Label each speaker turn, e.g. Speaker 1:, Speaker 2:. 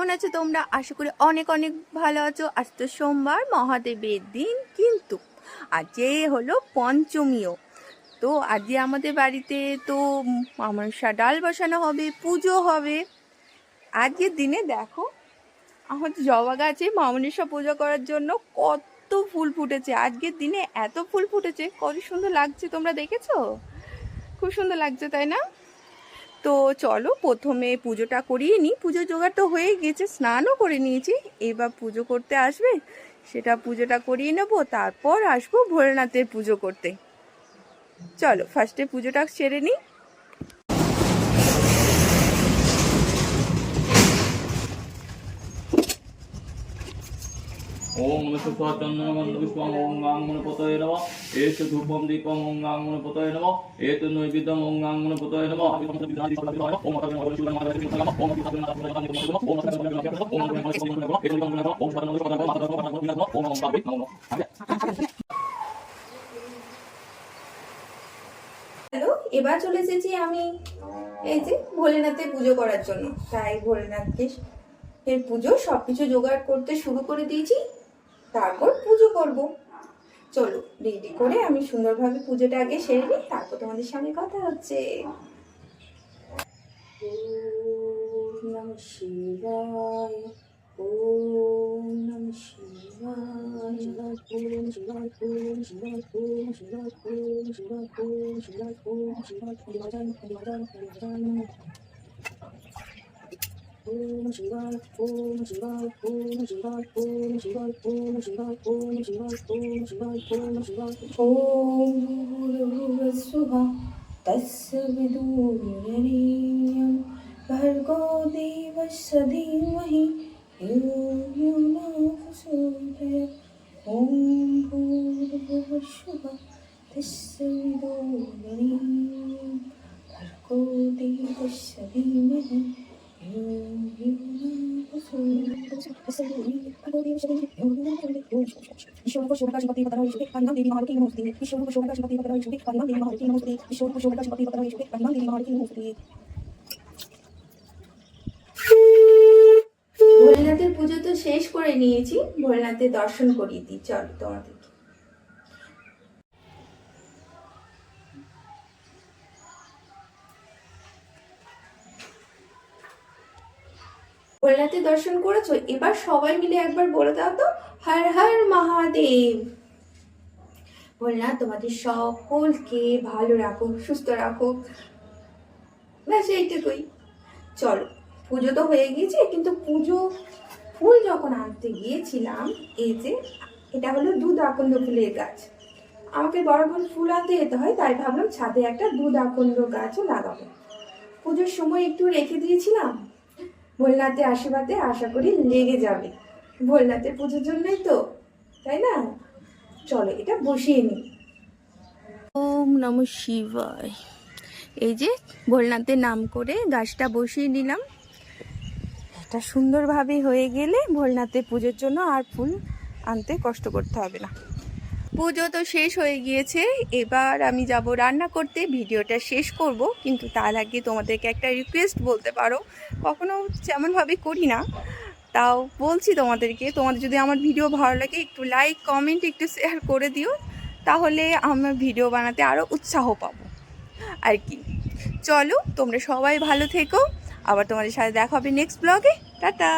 Speaker 1: কেমন আছো তোমরা আশা করি অনেক অনেক ভালো আছো। আজ তো সোমবার, মহাদেবের দিন কিন্তু আজকে হলো পঞ্চমীও। তো আজকে আমাদের বাড়িতে তো মনসা ডাল বসানো হবে, পুজো হবে। আজকের দিনে দেখো, আমার জবা গাছে মামনিসা পুজো করার জন্য কত ফুল ফুটেছে। আজকের দিনে এত ফুল ফুটেছে, কত সুন্দর লাগছে, তোমরা দেখেছ? খুব সুন্দর লাগছে, তাই না? তো চলো প্রথমে পুজোটা করিয়ে নিই। পুজো জোগাড় তো হয়ে গেছে, স্নানও করে নিয়েছি। এবার পুজো করতে আসবে, সেটা পুজোটা করিয়ে নেব, তারপর আসব ভোলেনাথের পুজো করতে। চলো ফার্স্টে পুজোটা সেরে নিই। হ্যালো, এবার চলে এসেছি আমি এই যে ভোলেনাথের পুজো করার জন্য। তাই ভোলেনাথকে এর পুজো সবকিছু জোগাড় করতে শুরু করে দিয়েছি। তারপর পুজো করব চলো রেডি করে আমি সুন্দরভাবে পুজোটা আগে সেরে নিই তারপর তোমাদের সঙ্গে কথা হচ্ছে ওম নমঃ শিবায় ওম নমঃ শিবায় ওম শিবায় ওম শিবায় ওম শিবায় ওম শিবায় ওম শিবায় ওম শিবায় হরিভজন হরিভজন হরিভজন ওম শিবায় ওম শিবায় ওম শিবায় ওম শিবায় ওম শিবায় ওম শিবায় ওম শিবায় ওম শিবায় মূর্তি হয়েছে মূর্তি হয়েছে মূর্তি ভোলেনাথের পুজো তো শেষ করে নিয়েছি। ভোলেনাথের দর্শন করিয়ে দিই। চলো তোমাদের। ভোলেনাথের দর্শন করেছ? এবার সবাই মিলে একবার বলে দাও তো। হর হর মহাদেব। ভোলেনাথ তোমাদের সকলকে ভালো রাখো, সুস্থ রাখো। ব্যাস, এইটুকুই। চলো, পুজো তো হয়ে গিয়েছে, কিন্তু পুজো, ফুল যখন আনতে গিয়েছিলাম, এই যে, এটা হলো দুধ আকন্দ ফুলের গাছ। আমাকে বরাবর ফুল আনতে যেতে হয়, তাই ভাবলাম ছাদে একটা দুধ আকন্দ গাছও লাগাবো। পুজোর সময় একটু রেখে দিয়েছিলাম ভোলনাথের আশীর্বাদে আশা করি লেগে যাবে। ভোলনাথের পুজোর জন্যই তো, তাই না? চলো, এটা বসিয়ে নিই। ওম নম শিবায়। এই যে ভোলনাথের নাম করে গাছটা বসিয়ে নিলাম। এটা সুন্দরভাবে হয়ে গেলে ভোলনাথের পুজোর জন্য আর ফুল আনতে কষ্ট করতে হবে না। পুজো তো শেষ হয়ে গিয়েছে। এবার আমি যাব রান্না করতে। ভিডিওটা শেষ করব। কিন্তু তার আগে তোমাদেরকে একটা রিকোয়েস্ট বলতে পারো। কখনো যেমনভাবে করি না। তাও বলছি তোমাদেরকে, তোমাদের যদি আমার ভিডিও ভালো লাগে, একটু লাইক কমেন্ট একটু শেয়ার করে দিও। তাহলে আমার ভিডিও বানাতে আরও উৎসাহ পাবো। আর কি। চলো, তোমরা সবাই ভালো থেকো। আবার তোমাদের সাথে দেখা হবে নেক্সট ব্লগে টাটা!